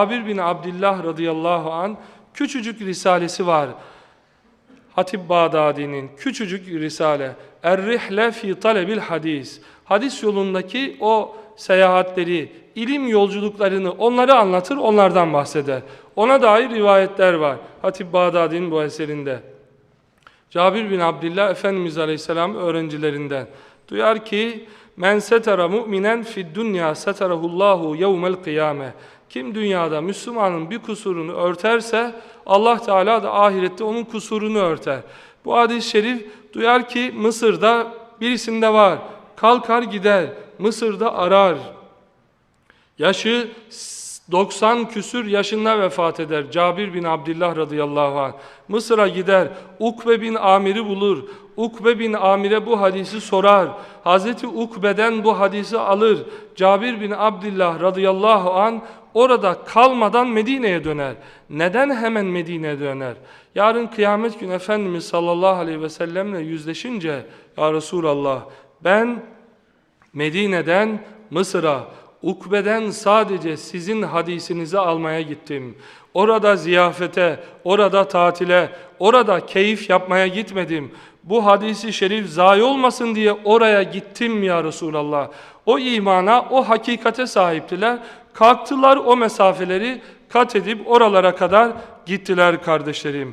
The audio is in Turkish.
Cabir bin Abdullah radıyallahu an küçücük risalesi var. Hatip Bağdadi'nin küçücük risale. Er-Rihle fi talebil hadis. Hadis yolundaki o seyahatleri, ilim yolculuklarını onları anlatır, onlardan bahseder. Ona dair rivayetler var. Hatip Bağdadi'nin bu eserinde. Cabir bin Abdullah Efendimiz Aleyhisselam öğrencilerinden. Duyar ki men setara mu'minen fid dünya setarahullahu yevmel kıyame. Kim dünyada Müslümanın bir kusurunu örterse Allah Teala da ahirette onun kusurunu örter. Bu hadis-i şerif duyar ki Mısır'da birisinde var. Kalkar gider. Mısır'da arar. Yaşı 90 küsür yaşında vefat eder. Cabir bin Abdullah radıyallahu anh. Mısır'a gider. Ukbe bin Amir'i bulur. Ukbe bin Amir'e bu hadisi sorar. Hazreti Ukbe'den bu hadisi alır. Cabir bin Abdullah radıyallahu anh orada kalmadan Medine'ye döner. Neden hemen Medine'ye döner? Yarın kıyamet günü Efendimiz sallallahu aleyhi ve sellemle yüzleşince Ya Resulallah ben Medine'den Mısır'a, Ukbe'den sadece sizin hadisinizi almaya gittim. Orada ziyafete, orada tatile, orada keyif yapmaya gitmedim. Bu hadisi şerif zayi olmasın diye oraya gittim ya Resulallah. O imana, o hakikate sahiptiler. Kalktılar o mesafeleri kat edip oralara kadar gittiler kardeşlerim.